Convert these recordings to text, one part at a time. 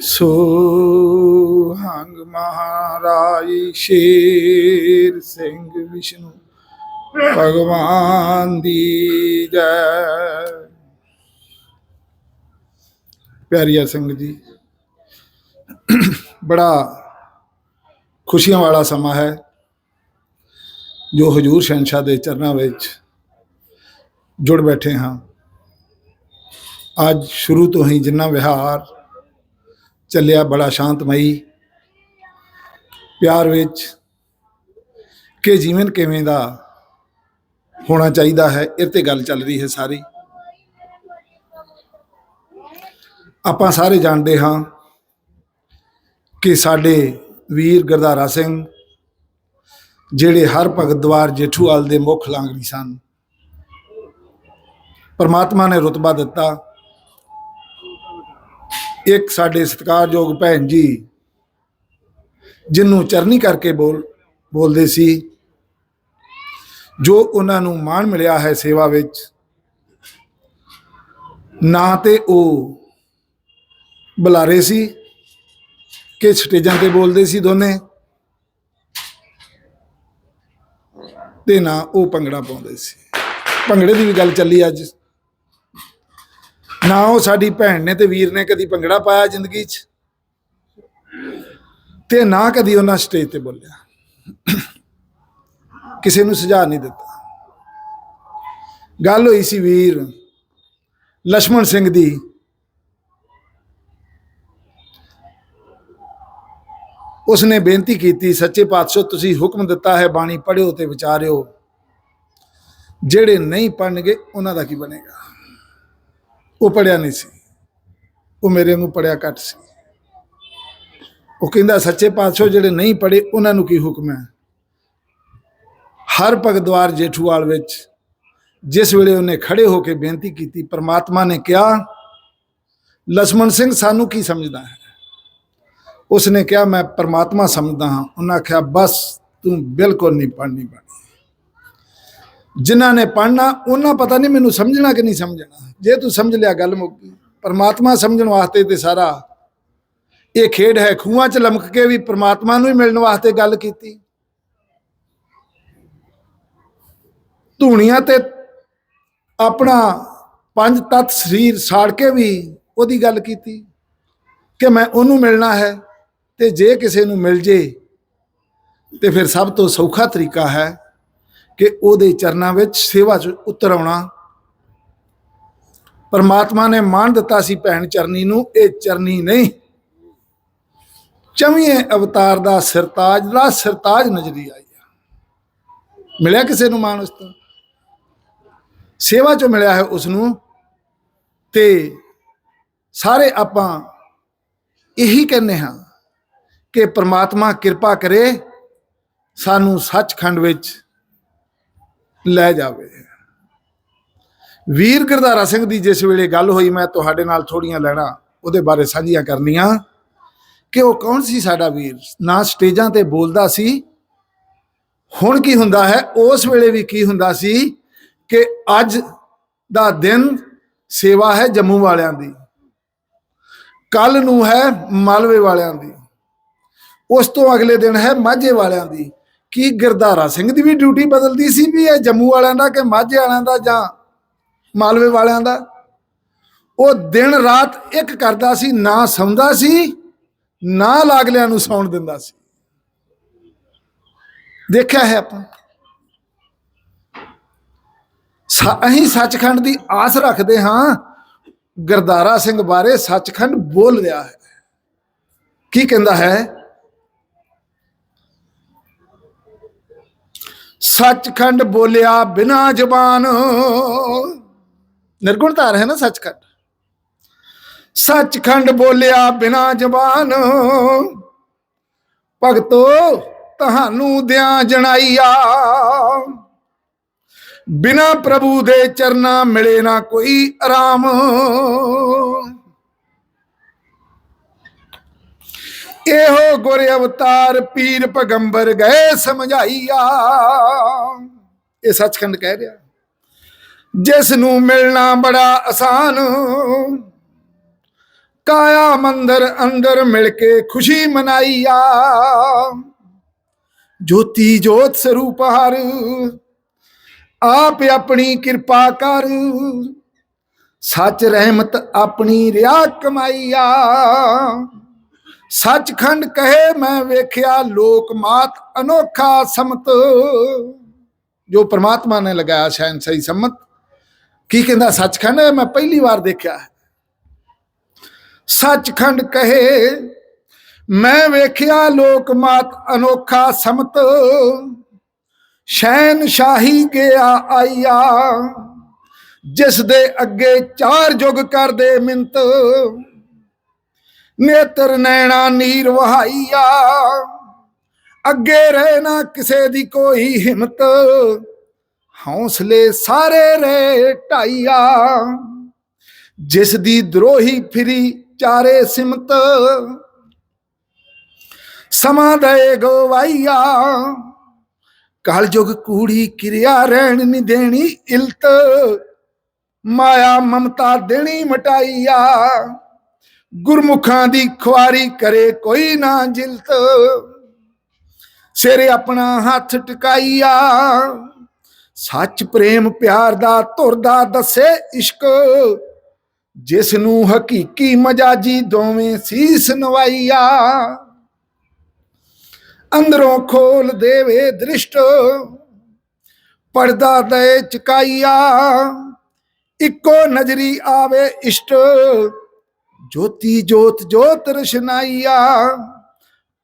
ਸੋ ਹੰਗ ਮਹਾਰਾਜ ਸ਼ੇਰ ਸਿੰਘ ਵਿਸ਼ਨੂੰ, ਭਗਵਾਨ ਦੀ ਜੈ। ਪਿਆਰੀਆ ਸਿੰਘ ਜੀ, ਬੜਾ ਖੁਸ਼ੀਆਂ ਵਾਲਾ ਸਮਾਂ ਹੈ, ਜੋ ਹਜੂਰ ਸ਼ਹਿਨशाह ਦੇ ਚਰਨਾਂ ਵਿੱਚ ਜੁੜ ਬੈਠੇ ਹਾਂ। ਅੱਜ ਸ਼ੁਰੂ ਤੋਂ ਹੀ ਜਿੰਨਾ ਵਿਹਾਰ ਚੱਲਿਆ ਬੜਾ ਸ਼ਾਂਤਮਈ। ਪਿਆਰ ਵਿੱਚ ਕਿ ਜੀਵਨ ਕਿਵੇਂ ਦਾ ਹੋਣਾ ਚਾਹੀਦਾ ਹੈ, ਇਹ ਤੇ ਗੱਲ ਚੱਲ ਰਹੀ ਹੈ ਸਾਰੀ। ਆਪਾਂ ਸਾਰੇ ਜਾਣਦੇ ਹਾਂ ਕਿ ਸਾਡੇ ਵੀਰ ਗਰਦਾਰਾ ਸਿੰਘ ਜਿਹੜੇ ਹਰ ਭਗਤ ਦਵਾਰ ਜੇਠੂਵਾਲ ਦੇ ਮੁੱਖ ਲਾਂਗੜੀ ਸਨ। ਪਰਮਾਤਮਾ ਨੇ ਰਤਬਾ ਦਿੱਤਾ। ਇੱਕ ਸਾਡੇ ਸਤਿਕਾਰਯੋਗ ਭੈਣ ਜੀ ਜਿਹਨੂੰ ਚਰਨੀ ਕਰਕੇ ਬੋਲ, ਬੋਲਦੇ ਸੀ, ਜੋ ਉਹਨਾਂ ਨੂੰ ਮਾਣ ਮਿਲਿਆ ਹੈ ਸੇਵਾ ਵਿੱਚ, ਨਾ ਤੇ ਉਹ ਬੁਲਾਰੇ ਸੀ ਕਿ ਸਟੇਜਾਂ ਤੇ ਬੋਲਦੇ ਸੀ ਦੋਨੇ, ਤੇ ਨਾ ਉਹ ਭੰਗੜਾ ਪਾਉਂਦੇ ਸੀ। ਭੰਗੜੇ ਦੀ ਵੀ ਗੱਲ ਚੱਲੀ ਅੱਜ। ਨਾ ਉਹ ਸਾਡੀ ਭੈਣ ਨੇ ਤੇ ਵੀਰ ਨੇ ਕਦੀ ਭੰਗੜਾ ਪਾਇਆ ਜ਼ਿੰਦਗੀ 'ਚ ਤੇ ਨਾ ਕਦੀ ਉਹਨਾਂ ਸਟੇਜ ਤੇ ਬੋਲਿਆ। ਕਿਸੇ ਨੂੰ ਸੁਝਾਅ ਨਹੀਂ ਦਿੱਤਾ। ਗੱਲ ਹੋਈ ਸੀ ਵੀਰ ਲక్ష్మణ ਸਿੰਘ ਦੀ। ਉਸਨੇ ਬੇਨਤੀ ਕੀਤੀ, ਸੱਚੇ ਪਾਤਸ਼ਾਹ, ਤੁਸੀਂ ਹੁਕਮ ਦਿੱਤਾ ਹੈ, ਬਾਣੀ ਪੜਿਓ ਤੇ ਵਿਚਾਰਿਓ। ਜਿਹੜੇ ਨਹੀਂ ਪੜਨਗੇ ਉਹਨਾਂ ਦਾ ਕੀ ਬਣੇਗਾ? ਉਹ ਪੜਿਆ ਨਹੀਂ ਸੀ। ਉਹ ਮੇਰੇ ਨੂੰ ਪੜਿਆ ਘੱਟ ਸੀ। ਉਹ ਕਹਿੰਦਾ, ਸੱਚੇ ਪਾਤਸ਼ਾਹ ਜਿਹੜੇ ਨਹੀਂ ਪੜੇ ਉਹਨਾਂ ਨੂੰ ਕੀ ਹੁਕਮ ਹੈ? ਹਰ ਪਗਦਵਾਰ ਜੇਠੂਵਾਲ ਵਿੱਚ ਜਿਸ ਵੇਲੇ ਉਹਨੇ ਖੜੇ ਹੋ ਕੇ ਬੇਨਤੀ ਕੀਤੀ, ਪਰਮਾਤਮਾ ਨੇ ਕਿਹਾ, ਲਸਮਣ ਸਿੰਘ ਸਾਨੂੰ ਕੀ ਸਮਝਦਾ ਹੈ? ਉਸਨੇ ਕਿਹਾ, ਮੈਂ ਪਰਮਾਤਮਾ ਸਮਝਦਾ ਹਾਂ। ਉਹਨਾਂ ਆਖਿਆ, ਬਸ ਤੂੰ ਬਿਲਕੁਲ ਨਹੀਂ ਪੜਨੀ ਬਣੀ। ਜਿਨ੍ਹਾਂ ਨੇ ਪੜਨਾ ਉਹਨਾਂ ਪਤਾ ਨਹੀਂ ਮੈਨੂੰ ਸਮਝਣਾ ਕਿ ਨਹੀਂ ਸਮਝਣਾ। ਜੇ ਤੂੰ ਸਮਝ ਲਿਆ ਗੱਲ ਮੁੱਕੀ ਪਰਮਾਤਮਾ ਸਮਝਣ ਵਾਸਤੇ ਤੇ ਸਾਰਾ ਇਹ ਖੇਡ ਹੈ। ਖੂਹਾਂ 'ਚ ਲਮਕ ਕੇ ਵੀ ਪਰਮਾਤਮਾ ਨੂੰ ਹੀ ਮਿਲਣ ਵਾਸਤੇ ਗੱਲ ਕੀਤੀ। ਧੂਣੀਆਂ ਤੇ ਆਪਣਾ ਪੰਜ ਤਤ ਸਰੀਰ ਸਾੜ ਕੇ ਵੀ ਉਹਦੀ ਗੱਲ ਕੀਤੀ ਕਿ ਮੈਂ ਉਹਨੂੰ ਮਿਲਣਾ ਹੈ ਤੇ ਜੇ ਕਿਸੇ ਨੂੰ ਮਿਲ ਜੇ, ਤੇ ਫਿਰ ਸਭ ਤੋਂ ਸੌਖਾ ਤਰੀਕਾ ਹੈ ਕਿ ਉਹਦੇ ਚਰਨਾਂ ਵਿੱਚ ਸੇਵਾ 'ਚ ਉਤਰ ਆਉਣਾ। ਪਰਮਾਤਮਾ ਨੇ ਮਾਣ ਦਿੱਤਾ ਸੀ ਭੈਣ ਚਰਨੀ ਨੂੰ, ਇਹ ਚਰਨੀ ਨਹੀਂ। ਚਵੀਏ ਅਵਤਾਰ ਦਾ ਸਰਤਾਜ ਦਾ ਸਰਤਾਜ ਨਜ਼ਰੀ ਆਈ ਮਿਲਿਆ ਕਿਸੇ ਨੂੰ ਮਾਣ ਉਸ ਤੋਂ? ਸੇਵਾ 'ਚੋਂ ਮਿਲਿਆ ਹੈ ਉਸ ਨੂੰ ਤੇ ਸਾਰੇ ਆਪਾਂ ਇਹੀ ਕਹਿੰਦੇ ਹਾਂ ਕਿ ਪ੍ਰਮਾਤਮਾ ਕਿਰਪਾ ਕਰੇ ਸਾਨੂੰ ਸੱਚਖੰਡ ਵਿੱਚ ਲੈ ਜਾਵੇ। ਵੀਰ ਗੁਰਦਾਰਾ ਸਿੰਘ ਦੀ ਜਿਸ ਵੇਲੇ ਗੱਲ ਹੋਈ, ਮੈਂ ਤੁਹਾਡੇ ਨਾਲ ਥੋੜੀਆਂ ਲੈਣਾ, ਉਹਦੇ ਬਾਰੇ ਸਾਂਝੀਆਂ ਕਰਨੀਆਂ। ਕਿ ਉਹ ਕੌਣ ਸੀ ਸਾਡਾ ਵੀਰ? ਨਾ ਸਟੇਜਾਂ ਤੇ ਬੋਲਦਾ ਸੀ। ਹੁਣ ਕੀ ਹੁੰਦਾ ਹੈ? ਉਸ ਵੇਲੇ ਵੀ ਕੀ ਹੁੰਦਾ ਸੀ ਕਿ ਅੱਜ ਦਾ ਦਿਨ ਸੇਵਾ ਹੈ ਜੰਮੂ ਵਾਲਿਆਂ ਦੀ। ਕੱਲ ਨੂੰ ਹੈ ਮਾਲਵੇ ਵਾਲਿਆਂ ਦੀ। ਉਸ ਤੋਂ ਅਗਲੇ ਦਿਨ ਹੈ ਮਾਝੇ ਵਾਲਿਆਂ ਦੀ। ਕੀ ਗਿਰਧਾਰਾ ਸਿੰਘ ਦੀ ਵੀ ਡਿਊਟੀ ਬਦਲਦੀ ਸੀ ਵੀ ਇਹ ਜੰਮੂ ਵਾਲਿਆਂ ਦਾ ਕਿ ਮਾਝੇ ਵਾਲਿਆਂ ਦਾ ਜਾਂ ਮਾਲਵੇ ਵਾਲਿਆਂ ਦਾ? ਉਹ ਦਿਨ ਰਾਤ ਇੱਕ ਕਰਦਾ ਸੀ, ਨਾ ਸੌਂਦਾ ਸੀ, ਨਾ ਲਾਗਲਿਆਂ ਨੂੰ ਸੌਣ ਦਿੰਦਾ ਸੀ। ਦੇਖਿਆ ਹੈ ਆਪਾਂ। ਸਾ- ਅਸੀਂ ਸੱਚਖੰਡ ਦੀ ਆਸ ਰੱਖਦੇ ਹਾਂ ਗਰਦਾਰਾ ਸਿੰਘ ਬਾਰੇ ਸੱਚਖੰਡ ਬੋਲ ਰਿਹਾ ਹੈ। ਕੀ ਕਹਿੰਦਾ ਹੈ? ਸੱਚਖੰਡ ਬੋਲਿਆ ਬਿਨਾ ਜ਼ਬਾਨ। ਨਿਰਗੁਣ ਧਾਰ ਹੈ ਨਾ ਸੱਚਖੰਡ? ਸੱਚਖੰਡ ਬੋਲਿਆ ਬਿਨਾ ਜ਼ਬਾਨ। ਭਗਤੋ, ਤੁਹਾਨੂੰ ਦਿਆਂ ਜਣਾਈਆ। ਬਿਨਾ ਪ੍ਰਭੂ ਦੇ ਚਰਨਾ ਮਿਲੇ ਨਾ ਕੋਈ ਆਰਾਮ। ਇਹੋ ਗੁਰ ਅਵਤਾਰ ਪੀਰ ਪਗੰਬਰ ਗਏ ਸਮਝਾਈਆ। ਇਹ ਸੱਚਖੰਡ ਕਹਿ ਰਿਹਾ। ਜਿਸ ਨੂੰ ਮਿਲਣਾ ਬੜਾ ਆਸਾਨ, ਕਾਇਆ ਮੰਦਰ ਅੰਦਰ ਮਿਲ ਕੇ ਖੁਸ਼ੀ ਮਨਾਈਆ। ਜੋਤੀ ਜੋਤ ਸਰੂਪ ਹਰ, ਆਪ ਆਪਣੀ ਕਿਰਪਾ ਕਰ। ਸੱਚ ਰਹਿਮਤ ਆਪਣੀ ਰਿਆ ਕਮਾਈਆ। ਸੱਚਖੰਡ ਕਹੇ ਮੈਂ ਵੇਖਿਆ ਲੋਕ ਮਾਤ ਅਨੋਖਾ ਸਮਤ। ਜੋ ਪ੍ਰਮਾਤਮਾ ਨੇ ਲਗਾਇਆ ਸ਼ੈਨ ਸਹੀ ਸਮਤ। ਕੀ ਕਹਿੰਦਾ, ਸੱਚਖੰਡ? ਮੈਂ ਪਹਿਲੀ ਵਾਰ ਦੇਖਿਆ। ਹੈ ਸੱਚਖੰਡ ਕਹੇ ਮੈਂ ਵੇਖਿਆ ਲੋਕ ਮਾਤ ਅਨੋਖਾ ਸਮਤ। ਸ਼ੈਨ ਸ਼ਾਹੀ ਗਿਆ ਆਈਆ, ਜਿਸ ਦੇ ਅੱਗੇ ਚਾਰ ਜੁਗ ਕਰਦੇ ਮਿੰਤ। ਨੇਤਰ ਨੈਣਾ ਨੀਰ ਵਹਾਈਆ। ਅੱਗੇ ਰਹਿ ਨਾ ਕਿਸੇ ਦੀ ਕੋਈ ਹਿੰਮਤ। ਹੌਸਲੇ ਸਾਰੇ ਰੇ ਢਾਈਆ। ਜਿਸ ਦੀ ਦਰੋਹੀ ਫਿਰੀ ਚਾਰੇ ਸਿਮਤ। ਸਮਾਂ ਦੇ ਗਵਾਈਆ। ਕਲ ਜੁਗ ਕੂੜੀ ਕਿਰਿਆ ਰਹਿਣ ਨਹੀਂ ਦੇਣੀ ਇਲਤ। ਮਾਇਆ ਮਮਤਾ ਦੇਣੀ ਮਟਾਈਆ। ਗੁਰਮੁਖਾਂ ਦੀ ਖੁਆਰੀ ਕਰੇ ਕੋਈ ਨਾ ਜਿਲਤ। ਸਿਰੇ ਆਪਣਾ ਹੱਥ ਟਿਕਾਈਆ। ਸੱਚ ਪ੍ਰੇਮ ਪਿਆਰ ਦਾ ਧੁਰਦਾ ਦੱਸੇ ਇਸ਼ਕ। ਜਿਸ ਨੂੰ ਹਕੀਕੀ ਮਜਾਜੀ ਦੋਵੇਂ ਸੀਸ ਨਵਾਈਆ। ਅੰਦਰੋਂ ਖੋਲ ਦੇਵੇ ਦ੍ਰਿਸ਼ਟ। ਪਰਦਾ ਦੇ ਚਕਾਈਆ। ਇੱਕੋ ਨਜ਼ਰੀ ਆਵੇ ਇਸ਼ਟ। ਜੋਤੀ ਜੋਤ ਜੋਤ ਰਸ਼ਨਾਈਆ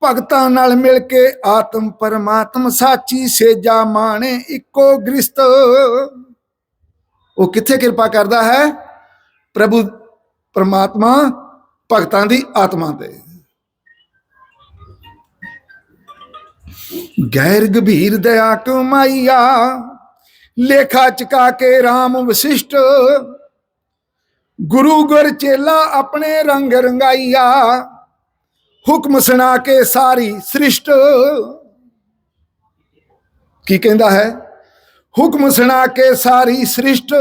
ਭਗਤਾਂ ਨਾਲ ਮਿਲ ਕੇ ਆਤਮ ਪਰਮਾਤਮ ਸਾਚੀ ਸੇਜਾ ਮਾਣੇ ਇੱਕੋ ਗ੍ਰਿਸਤ ਉਹ ਕਿੱਥੇ ਕਿਰਪਾ ਕਰਦਾ ਹੈ? ਪ੍ਰਭੂ ਪਰਮਾਤਮਾ ਭਗਤਾਂ ਦੀ ਆਤਮਾ ਤੇ। ਗੈਰ ਗਭੀਰ ਦਇਆ ਕਮਾਈਆ। ਲੇਖਾ ਚਕਾ ਕੇ RAM ਵਸਿਸ਼ਟ। ਗੁਰੂ ਗੁਰ ਚੇਲਾ ਆਪਣੇ ਰੰਗ ਰੰਗਾਈਆ। ਹੁਕਮ ਸੁਣਾ ਕੇ ਸਾਰੀ ਸ੍ਰਿਸ਼ਟ। ਕੀ ਕਹਿੰਦਾ ਹੈ? ਹੁਕਮ ਸੁਣਾ ਕੇ ਸਾਰੀ ਸ੍ਰਿਸ਼ਟ।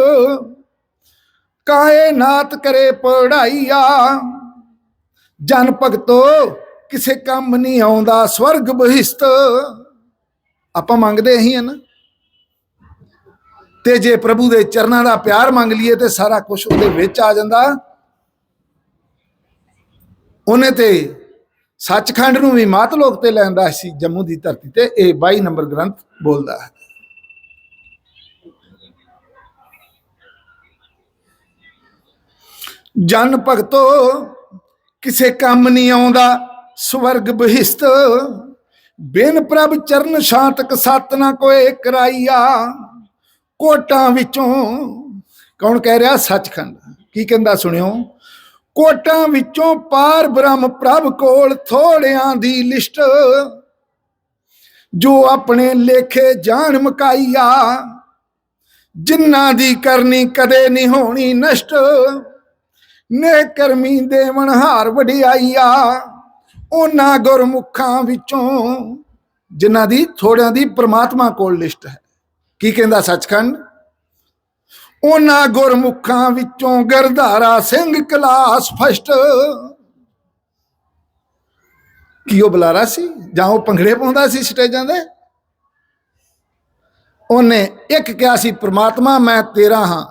ਕਾਏ ਨਾਤ ਕਰੇ ਪੜਾਈਆ। ਜਨ ਭਗਤੋ, ਕਿਸੇ ਕੰਮ ਨਹੀਂ ਆਉਂਦਾ, ਸਵਰਗ ਬਹਿਸ਼ਤ। ਆਪਾਂ ਮੰਗਦੇ ਹੀ ਹਨ ਤੇ ਜੇ ਪ੍ਰਭੂ ਦੇ ਚਰਨਾਂ ਦਾ ਪਿਆਰ ਮੰਗ ਲਈਏ ਤੇ ਸਾਰਾ ਕੁਝ ਉਹਦੇ ਵਿੱਚ ਆ ਜਾਂਦਾ। ਉਹਨੇ ਤੇ ਸੱਚਖੰਡ ਨੂੰ ਵੀ ਮਾਤ ਲੋਕ ਤੇ ਲੈਂਦਾ ਸੀ, ਜੰਮੂ ਦੀ ਧਰਤੀ ਤੇ। ਇਹ 22 ਨੰਬਰ ਗ੍ਰੰਥ ਬੋਲਦਾ ਹੈ। ਜਨ ਭਗਤੋ, ਕਿਸੇ ਕੰਮ ਨਹੀਂ ਆਉਂਦਾ, ਸਵਰਗ ਬਹਿਸ਼ਤ। ਬਿਨ ਪ੍ਰਭ ਚਰਨ ਸ਼ਾਂਤਕ ਸਤ ਨਾ ਕੋਏ ਕਰਾਈਆ। ਕੋਟਾਂ ਵਿੱਚੋਂ, ਕੌਣ ਕਹਿ ਰਿਹਾ? ਸੱਚਖੰਡ। ਕੀ ਕਹਿੰਦਾ ਸੁਣਿਓ? ਕੋਟਾਂ ਵਿੱਚੋਂ ਪਾਰ ਬ੍ਰਹਮ ਪ੍ਰਭ ਕੋਲ ਥੋੜਿਆਂ ਦੀ ਲਿਸਟ, ਜੋ ਆਪਣੇ ਲੇਖੇ ਜਾਣ ਮਕਾਈਆ, ਜਿਨ੍ਹਾਂ ਦੀ ਕਰਨੀ ਕਦੇ ਨਹੀਂ ਹੋਣੀ ਨਸ਼ਟ, ਨੇ ਕਰਮੀ ਦੇਵਨ ਹਾਰ ਵਡਿਆਈਆ, ਉਹਨਾਂ ਗੁਰਮੁਖਾਂ ਵਿੱਚੋਂ, ਜਿਨ੍ਹਾਂ ਦੀ ਥੋੜਿਆਂ ਦੀ ਪ੍ਰਮਾਤਮਾ ਕੋਲ ਲਿਸਟ ਹੈ। ਕੀ ਕਹਿੰਦਾ ਸੱਚਖੰਡ? ਉਹਨਾਂ ਗੁਰਮੁਖਾਂ ਵਿੱਚੋਂ ਗਰਧਾਰਾ ਸਿੰਘ ਕਲਾਸ ਫਸਟ ਕੀ ਉਹ ਬੁਲਾਰਾ ਸੀ? ਜਾਂ ਉਹ ਭੰਗੜੇ ਪਾਉਂਦਾ ਸੀ ਸਟੇਜਾਂ ਦੇ? ਉਹਨੇ ਇੱਕ ਕਿਹਾ ਸੀ, ਪ੍ਰਮਾਤਮਾ, ਮੈਂ ਤੇਰਾ ਹਾਂ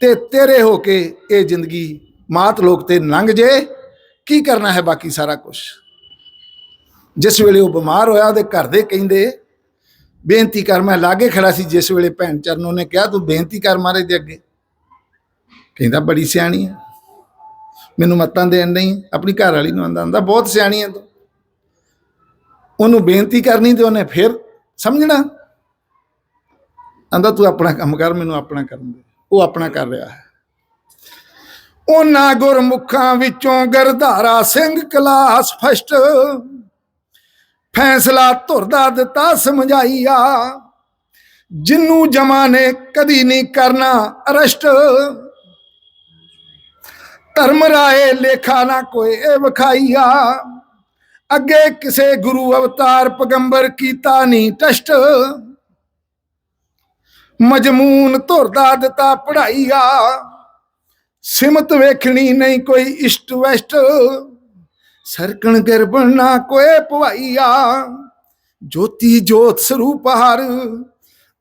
ਤੇ ਤੇਰੇ ਹੋ ਕੇ ਇਹ ਜ਼ਿੰਦਗੀ ਮਾਤ ਲੋਕ ਤੇ ਲੰਘ ਜੇ। ਕੀ ਕਰਨਾ ਹੈ ਬਾਕੀ ਸਾਰਾ ਕੁਝ ਜਿਸ ਵੇਲੇ ਉਹ ਬਿਮਾਰ ਹੋਇਆ, ਉਹਦੇ ਘਰ ਦੇ ਕਹਿੰਦੇ ਬੇਨਤੀ ਕਰ, ਮੈਂ ਲਾਗੇ ਖੜਾ ਸੀ ਜਿਸ ਵੇਲੇ ਭੈਣ ਚਰਨੋਂ ਨੇ ਕਿਹਾ, ਤੂੰ ਬੇਨਤੀ ਕਰ ਮਾਰੇ ਦੇ ਅੱਗੇ। ਕਹਿੰਦਾ, ਬੜੀ ਸਿਆਣੀ ਹੈ ਮੈਨੂੰ ਮੱਤਾਂ ਦੇਣ ਨਹੀਂ ਆਪਣੀ ਘਰ ਵਾਲੀ ਨੂੰ ਆਂਦਾ ਆਂਦਾ, ਬਹੁਤ ਸਿਆਣੀ ਹੈ ਤੂੰ। ਉਹਨੂੰ ਬੇਨਤੀ ਕਰਨੀ ਤੇ ਉਹਨੇ ਫਿਰ ਸਮਝਣਾ। ਆਂਦਾ, ਤੂੰ ਆਪਣਾ ਕੰਮ ਕਰ, ਮੈਨੂੰ ਆਪਣਾ ਕਰਨ ਦੇ। ਉਹ ਆਪਣਾ ਕਰ ਰਿਹਾ ਹੈ। ਉਹਨਾਂ ਗੁਰਮੁਖਾਂ ਵਿੱਚੋਂ ਗਰਧਾਰਾ ਸਿੰਘ ਕਲਾਸ ਫਸਟ ਫੈਸਲਾ ਧੁਰਦਾ ਦਿੱਤਾ ਸਮਝਾਈਆ। ਜਿੰਨੂੰ ਜਮਾ ਨੇ ਕਦੀ ਨਹੀਂ ਕਰਨਾ ਅਰਸ਼ਟ। ਧਰਮ ਰਾਏ ਲੇਖਾ ਨਾ ਕੋਈ ਵਿਖਾਈਆ। ਅੱਗੇ ਕਿਸੇ ਗੁਰੂ ਅਵਤਾਰ ਪਗੰਬਰ ਕੀਤਾ ਨਹੀਂ ਟਸ਼ਟ। ਮਜਮੂਨ ਧੁਰਦਾ ਦਿੱਤਾ ਪੜਾਈਆ ਸਿਮਤ ਵੇਖਣੀ ਨਹੀਂ ਕੋਈ ਇਸ਼ਟ ਵੈਸਟ। ਸਰਕਣ ਗਰਬਣ ਨਾ ਕੋਏ ਭਵਾਈਆ ਜੋਤੀ ਜੋਤ ਸਰੂਪ ਹਰ,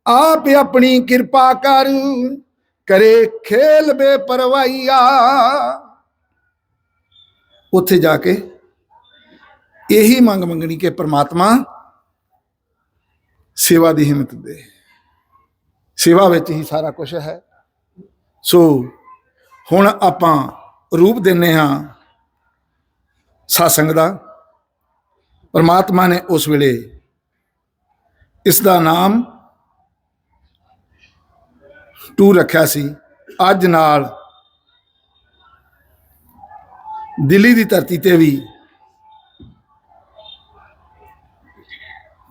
ਆਪ ਆਪਣੀ ਕਿਰਪਾ ਕਰ, ਕਰੇ ਖੇਲ ਬੇਪਰਵਾਈਆ ਉੱਥੇ ਜਾ ਕੇ ਇਹੀ ਮੰਗ ਮੰਗਣੀ ਕਿ ਪ੍ਰਮਾਤਮਾ ਸੇਵਾ ਦੀ ਹਿੰਮਤ ਦੇ। ਸੇਵਾ ਵਿੱਚ ਹੀ ਸਾਰਾ ਕੁਝ ਹੈ। ਸੋ ਹੁਣ ਆਪਾਂ ਰੂਪ ਦਿੰਨੇ ਹਾਂ। ਸਾਸੰਗ ਦਾ। ਪਰਮਾਤਮਾ ਨੇ ਉਸ ਵੇਲੇ ਇਸ ਦਾ ਨਾਮ ਟੂ ਰੱਖਿਆ ਸੀ। ਅੱਜ ਨਾਲ ਦਿੱਲੀ ਦੀ ਧਰਤੀ ਤੇ ਵੀ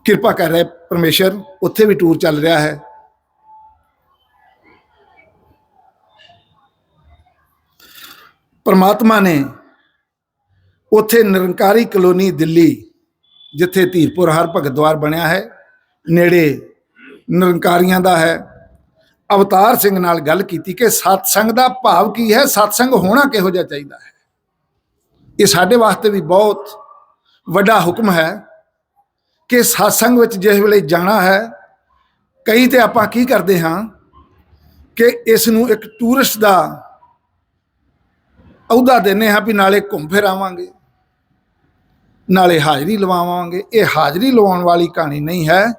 ਕਿਰਪਾ ਕਰ ਰਿਹਾ ਪਰਮੇਸ਼ਰ, ਉੱਥੇ ਵੀ ਟੂਰ ਚੱਲ ਰਿਹਾ ਹੈ। ਪਰਮਾਤਮਾ ਨੇ ਉੱਥੇ ਨਿਰੰਕਾਰੀ ਕਲੋਨੀ ਦਿੱਲੀ, ਜਿੱਥੇ ਧੀਰਪੁਰ ਹਰ ਭਗਤ ਦਵਾਰ ਬਣਿਆ ਹੈ, ਨੇੜੇ ਨਿਰੰਕਾਰੀਆਂ ਦਾ ਹੈ। ਅਵਤਾਰ ਸਿੰਘ ਨਾਲ ਗੱਲ ਕੀਤੀ ਕਿ ਸਤਸੰਗ ਦਾ ਭਾਵ ਕੀ ਹੈ? ਸਤਸੰਗ ਹੋਣਾ ਕਿਹੋ ਜਿਹਾ ਚਾਹੀਦਾ ਹੈ? ਇਹ ਸਾਡੇ ਵਾਸਤੇ ਵੀ ਬਹੁਤ ਵੱਡਾ ਹੁਕਮ ਹੈ ਕਿ ਸਤਸੰਗ ਵਿੱਚ ਜਿਸ ਵੇਲੇ ਜਾਣਾ ਹੈ, ਕਈ ਤੇ ਆਪਾਂ ਕੀ ਕਰਦੇ ਹਾਂ ਕਿ ਇਸ ਨੂੰ ਇੱਕ ਟੂਰਿਸਟ ਦਾ ਅਹੁਦਾ ਦਿੰਨੇ ਹਾਂ ਵੀ ਨਾਲੇ ਘੁੰਮ ਫਿਰ ਆਵਾਂਗੇ। ਨਾਲੇ ਹਾਜ਼ਰੀ ਲਵਾਵਾਂਗੇ। ਇਹ ਹਾਜ਼ਰੀ ਲਵਾਉਣ ਵਾਲੀ ਕਹਾਣੀ ਨਹੀਂ ਹੈ।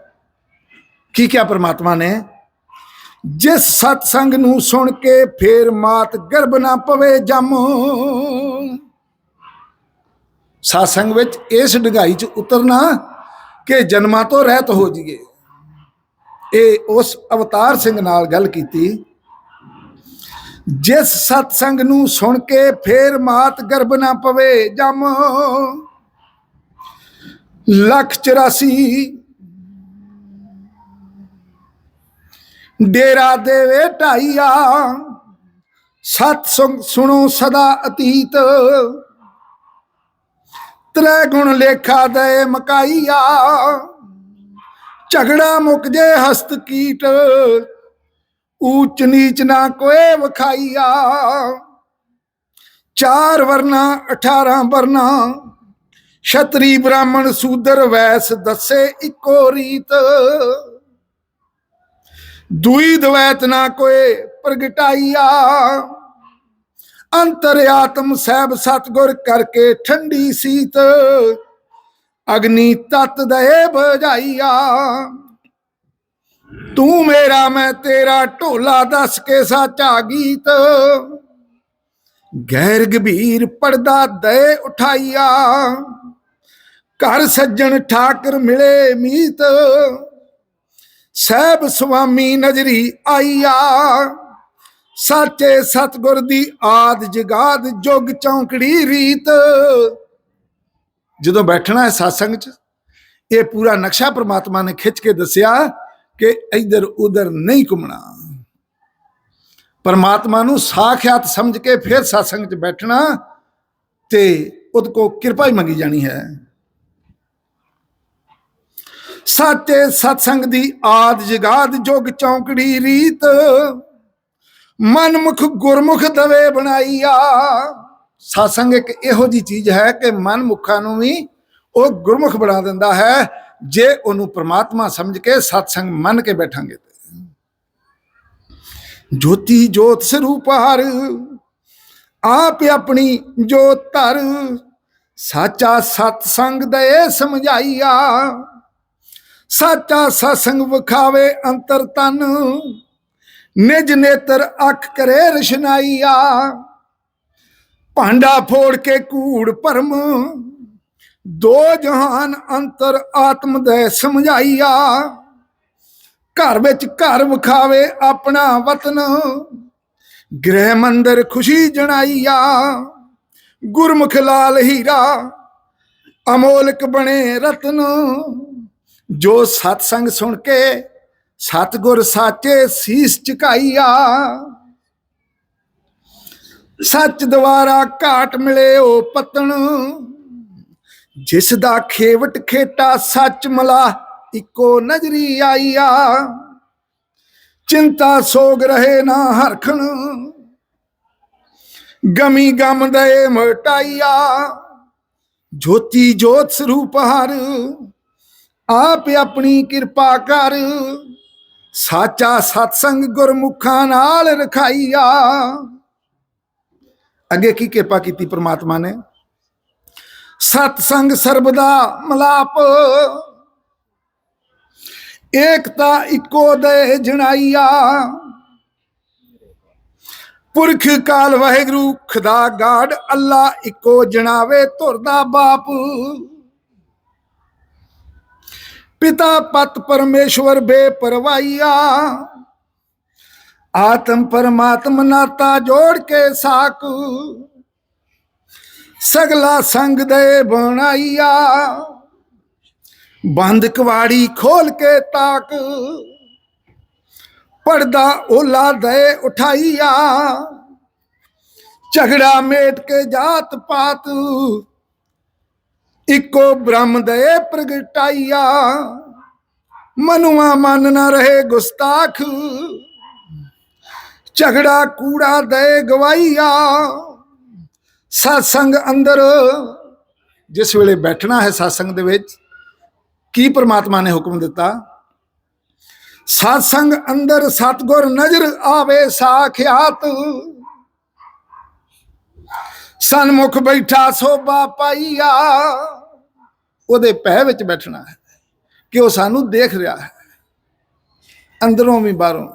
ਕੀ ਕਿਹਾ ਪ੍ਰਮਾਤਮਾ ਨੇ? ਜਿਸ ਸਤਸੰਗ ਨੂੰ ਸੁਣ ਕੇ ਫੇਰ ਮਾਤ ਗਰਭ ਨਾ ਪਵੇ ਜੰਮ। ਸਤਸੰਗ ਵਿੱਚ ਇਸ ਡਗਾਈ 'ਚ ਉਤਰਨਾ ਕਿ ਜਨਮਾਂ ਤੋਂ ਰਹਿਤ ਹੋ ਜਾਈਏ। ਇਹ ਉਸ ਅਵਤਾਰ ਸਿੰਘ ਨਾਲ ਗੱਲ ਕੀਤੀ। ਜਿਸ ਸਤਸੰਗ ਨੂੰ ਸੁਣ ਕੇ ਫੇਰ ਮਾਤ ਗਰਭ ਨਾ ਪਵੇ ਜੰਮ। ਲੱਖ 84 ਡੇਰਾ ਦੇਵੇ ਢਾਈਆ। ਸਤ ਸੁਣੋ ਸਦਾ ਅਤੀਤ। ਤ੍ਰੈ ਗੁਣ ਲੇਖਾ ਦੇ ਮਕਾਈਆ। ਝਗੜਾ ਮੁੱਕ ਜੇ ਹਸਤ ਕੀਟ। ਊਚ ਨੀਚ ਨਾ ਕੋਏ ਵਖਾਈਆ। ਚਾਰ ਵਰਨਾ 18 ਵਰਨਾ। ਛਤਰੀ ਬ੍ਰਾਹਮਣ ਸੂਦਰ ਵੈਸ ਦੱਸੇ ਇੱਕੋ ਰੀਤ। ਦੁਈ ਦਵੈਤ ਨਾ ਕੋਏ ਪ੍ਰਗਟਾਈਆ। ਅੰਤਰ ਸਹਿਬ ਸਤਗੁਰ ਕਰਕੇ ਠੰਡੀ ਸੀਤ। ਅਗਨੀ ਤਤ ਦਏ ਬੁਝਾਈਆ ਤੂੰ ਮੇਰਾ, ਮੈਂ ਤੇਰਾ ਢੋਲਾ ਦੱਸ ਕੇ ਸਾਚਾ ਗੀਤ। ਗੈਰ ਗਭੀਰ ਪਰਦਾ ਦਏ ਉਠਾਈਆ। ਘਰ ਸੱਜਣ ਠਾਕਰ ਮਿਲੇ ਮੀਤ। ਸਹਿਬ ਸੁਆਮੀ ਨਜ਼ਰੀ ਆਈਆ। ਸਾਚੇ ਸਤਗੁਰ ਦੀ ਆਦ ਜਗਾਦ ਜੁਗ ਚੌਂਕੜੀ ਰੀਤ। ਜਦੋਂ ਬੈਠਣਾ ਹੈ satsang 'ਚ, ਇਹ ਪੂਰਾ ਨਕਸ਼ਾ ਪ੍ਰਮਾਤਮਾ ਨੇ ਖਿੱਚ ਕੇ ਦੱਸਿਆ ਕਿ ਇਧਰ ਉਧਰ ਨਹੀਂ ਘੁੰਮਣਾ। ਪਰਮਾਤਮਾ ਨੂੰ ਸਾਖਿਆਤ ਸਮਝ ਕੇ ਫਿਰ satsang 'ਚ ਬੈਠਣਾ ਤੇ ਉਹਦੇ ਕੋ ਕਿਰਪਾ ਹੀ ਮੰਗੀ ਜਾਣੀ ਹੈ। ਸਾਚੇ ਸਤਸੰਗ ਦੀ ਆਦ ਜਗਾਦ ਜੁਗ ਚੌਂਕੜੀ ਰੀਤ। ਮਨਮੁਖ ਗੁਰਮੁਖ ਦਵੇ ਬਣਾਈਆ। ਸਤਸੰਗ ਇੱਕ ਇਹੋ ਜੀ ਚੀਜ਼ ਹੈ ਕਿ ਮਨਮੁਖਾਂ ਨੂੰ ਵੀ ਉਹ ਗੁਰਮੁਖ ਬਣਾ ਦਿੰਦਾ ਹੈ, ਜੇ ਉਹਨੂੰ ਪ੍ਰਮਾਤਮਾ ਸਮਝ ਕੇ ਸਤਸੰਗ ਮੰਨ ਕੇ ਬੈਠਾਂਗੇ ਜੋਤੀ ਜੋਤ ਸਰੂਪ ਹਰ ਆਪ ਆਪਣੀ ਜੋਤ ਧਰ, ਸਾਚਾ ਸਤਸੰਗ ਦੇ ਸਮਝਾਈਆ। ਸਾਚਾ ਸਤਸੰਗ ਵਿਖਾਵੇ ਅੰਤਰ ਤਨ। ਨਿਜ ਨੇਤਰ ਅੱਖ ਕਰੇ ਰਸ਼ਨਾਈਆ ਭਾਂਡਾ ਫੋੜ ਕੇ ਕੂੜ ਭਰਮ। ਦੋ ਜਹਾਨ ਅੰਤਰ ਆਤਮ ਦੇ ਸਮਝਾਈਆ। ਘਰ ਵਿੱਚ ਘਰ ਵਿਖਾਵੇ ਆਪਣਾ ਵਤਨ। ਗ੍ਰਹਿ ਮੰਦਰ ਖੁਸ਼ੀ ਜਣਾਈਆ। ਗੁਰਮੁਖ ਲਾਲ ਹੀਰਾ, ਅਮੋਲਕ ਬਣੇ ਰਤਨ। ਜੋ ਸਤ ਸੰਗ ਸੁਣ ਕੇ ਸਤਗੁਰ ਸਾਚੇ ਸੀਸ ਝੁਕਾਈਆ। ਸੱਚ ਦਵਾਰਾ ਘਾਟ ਮਿਲੇ ਉਹ ਪਤਣ ਜਿਸ ਦਾ ਖੇਵਟ ਖੇਟਾ ਸੱਚ ਮਲਾ, ਇੱਕੋ ਨਜ਼ਰੀ ਆਈਆ। ਚਿੰਤਾ ਸੋਗ ਰਹੇ ਨਾ ਹਰਖਣ। ਗਮੀ ਗਮ ਦੇ ਮਟਾਈਆ ਜੋਤੀ ਜੋਤ ਸਰੂਪ ਹਰ ਆਪ ਆਪਣੀ ਕਿਰਪਾ ਕਰ। ਸਾਚਾ ਸਤਸੰਗ ਗੁਰਮੁਖਾਂ ਨਾਲ ਰਖਾਈਆ। ਅੱਗੇ ਕੀ ਕਿਰਪਾ ਕੀਤੀ ਪ੍ਰਮਾਤਮਾ ਨੇ? ਸਤਸੰਗ ਸਰਬਦਾ ਮਲਾਪ। ਏਕਤਾ ਇੱਕੋ ਦੇ ਜਣਾਈਆ। ਪੁਰਖ ਕਾਲ ਵਾਹਿਗੁਰੂ, ਖੁਦਾ ਗਾਡ, ਅੱਲਾ ਇੱਕੋ ਜਣਾਵੇ ਧੁਰਦਾ ਬਾਪ। ਪਿਤਾ ਪਤ ਪਰਮੇਸ਼ਵਰ ਬੇਪਰਵਾਈਆ ਆਤਮ ਪਰਮਾਤਮ ਨਾਤਾ ਜੋੜ ਕੇ ਸਾਕ ਸਗਲਾ ਸੰਗ ਦੇ ਬਣਾਈਆ। ਬੰਦ ਕਵਾੜੀ ਖੋਲ ਕੇ ਤਾਕ। ਪਰਦਾ ਓਲਾ ਦੇ ਉਠਾਈਆ। ਝਗੜਾ ਮੇਟ ਕੇ ਜਾਤ ਪਾਤ ਇੱਕੋ ਬ੍ਰਹਮ ਦੇ ਪ੍ਰਗਟਾਈਆ। ਮਨੁਆ ਮਨ ਨਾ ਰਹੇ ਗੁਸਤਾਖ। ਝਗੜਾ ਕੂੜਾ ਦੇ ਗਵਾਈਆ। ਸਤਸੰਗ ਅੰਦਰ, ਜਿਸ ਵੇਲੇ ਬੈਠਣਾ ਹੈ ਸਤਸੰਗ ਦੇ ਵਿੱਚ, ਕੀ ਪ੍ਰਮਾਤਮਾ ਨੇ ਹੁਕਮ ਦਿੱਤਾ? ਸਤਸੰਗ ਅੰਦਰ ਸਤਗੁਰ ਨਜ਼ਰ ਆਵੇ ਸਾਖਿਆਤ। ਸਨਮੁਖ ਬੈਠਾ ਸੋਭਾ ਪਾਈਆ। ਉਹਦੇ ਪੈ ਵਿੱਚ ਬੈਠਣਾ ਹੈ ਕਿ ਉਹ ਸਾਨੂੰ ਦੇਖ ਰਿਹਾ ਹੈ। ਅੰਦਰੋਂ ਵੀ ਬਾਹਰੋਂ।